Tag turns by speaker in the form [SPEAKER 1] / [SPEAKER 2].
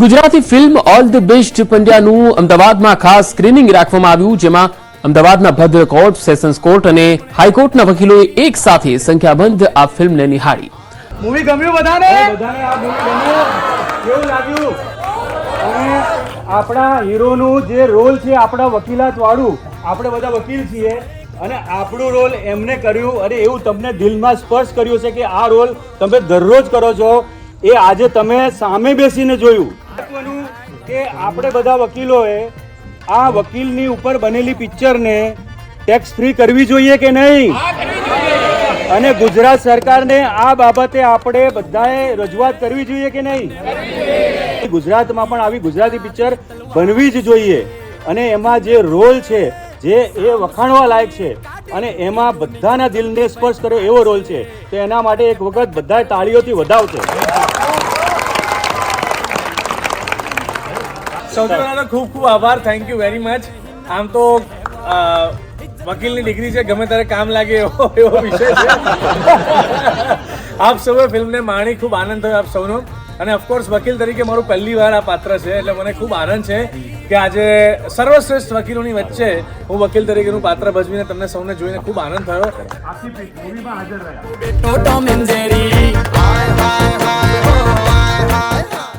[SPEAKER 1] Gujarati film all the best પંડ્યાનું અમદાવાદમાં ખાસ screening રાખવામાં આવ્યું જેમાં અમદાવાદના ભદ્ર કોર્ટ સેશન્સ કોર્ટ અને હાઈકોર્ટના વકીલોએ એક સાથે સંખ્યાબંધ આ ફિલ્મને નિહાળી.
[SPEAKER 2] મૂવી ગમ્યું બધાને? બધાને આ મૂવી ગમ્યું. કેવું લાગ્યું? અને આપણા હીરોનું જે રોલ છે આપણા વકીલાત વાળું આપણે બધા વકીલ છીએ અને આપણું રોલ એમને કર્યું અને એવું તમને દિલમાં સ્પર્શ કર્યું છે કે આ રોલ તમે દરરોજ કરો છો. એ આજે તમે સામે બેસીને જોયું. કે આપણે બધા વકીલોએ આ વકીલની ઉપર બનેલી પિક્ચરને ટેક્સ ફ્રી કરવી જોઈએ કે નહીં? અને ગુજરાત સરકારને આ બાબતે આપણે બધાએ રજૂઆત કરવી જોઈએ કે નહીં? ગુજરાતમાં પણ આવી ગુજરાતી પિક્ચર બનવી જ જોઈએ. અને એમાં જે રોલ છે જે એ વખાણવા લાયક છે અને એમાં બધાના દિલને સ્પર્શ કર્યો એવો રોલ છે તો એના માટે એક વખત બધા તાળીઓથી વધાવશે
[SPEAKER 3] સૌથી પહેલા તો ખૂબ ખૂબ આભાર. થેન્ક યુ વેરી મચ આમ તો વકીલની ડિગ્રી છે ગમે ત્યારે કામ લાગે એવો એવો વિષય છે. આપ સૌએ ફિલ્મને માણી ખૂબ આનંદ થયો આપ સૌનો. અને ઓફકોર્સ વકીલ તરીકે મારું પહેલી વાર આ પાત્ર છે એટલે મને ખૂબ આનંદ છે કે આજે સર્વશ્રેષ્ઠ વકીલોની વચ્ચે હું વકીલ તરીકેનું પાત્ર ભજવીને તમને સૌને જોઈને ખૂબ આનંદ થયો.